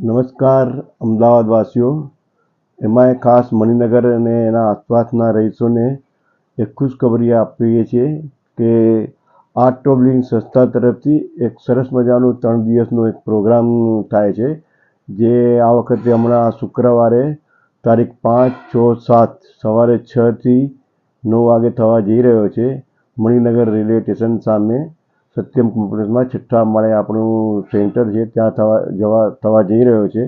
નમસ્કાર, અમદાવાદવાસીઓ. એમાંય ખાસ મણિનગર અને એના આસપાસના રહીશોને એક ખુશખબરી આપીએ છીએ કે આર્ટ ટ્રોબલિંગ સંસ્થા તરફથી એક સરસ મજાનો ત્રણ દિવસનો એક પ્રોગ્રામ થાય છે, જે આ વખતે હમણાં શુક્રવારે તારીખ પાંચ, છ, સાત, સવારે છથી નવ વાગે થવા જઈ રહ્યો છે મણિનગર રેલવે સ્ટેશન સામે. સત્યમ કોમ્પ્લેક્ષમાં છઠ્ઠા માળે આપણું સેન્ટર છે, ત્યાં થવા, જવા, થવા જઈ રહ્યો છે.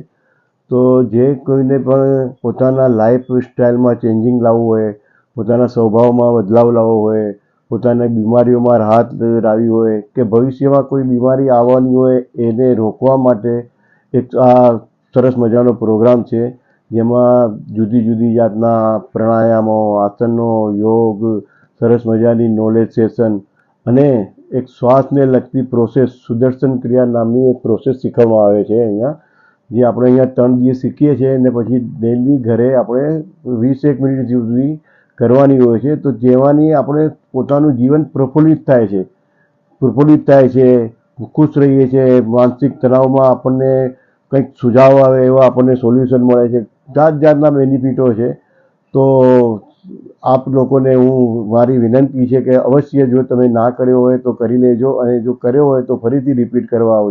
તો જે કોઈને પણ પોતાના લાઈફ સ્ટાઇલમાં ચેન્જિંગ લાવવું હોય, પોતાના સ્વભાવમાં બદલાવ લાવવો હોય, પોતાને બીમારીઓમાં રાહત લાવી હોય, કે ભવિષ્યમાં કોઈ બીમારી આવવાની હોય, એને રોકવા માટે એક આ સરસ મજાનો પ્રોગ્રામ છે, જેમાં જુદી જુદી જાતના પ્રાણાયામો, આસનો, યોગ, સરસ મજાની નોલેજ સેશન અને એક શ્વાસને લગતી પ્રોસેસ સુદર્શન ક્રિયા નામની એક પ્રોસેસ શીખવવામાં આવે છે અહીંયા. જે આપણે અહીંયા ત્રણ દિવસ શીખીએ છીએ અને પછી ડેલી ઘરે આપણે વીસ એક મિનિટ સુધી કરવાની હોય છે. તો જેવાની આપણે પોતાનું જીવન પ્રફુલ્લિત થાય છે. પ્રફુલ્લિત થાય છે, ખુશ રહીએ છીએ, માનસિક તણાવમાં આપણને કંઈક સુઝાવ આવે એવા આપણને સોલ્યુશન મળે છે. જાત જાતના બેનિફિટો છે. તો આપ લોકોને હું મારી વિનંતી છે કે અવશ્ય જો તમે ના કર્યો હોય તો કરી લેજો અને જો કર્યો હોય તો ફરીથી રિપીટ કરવા આવજો.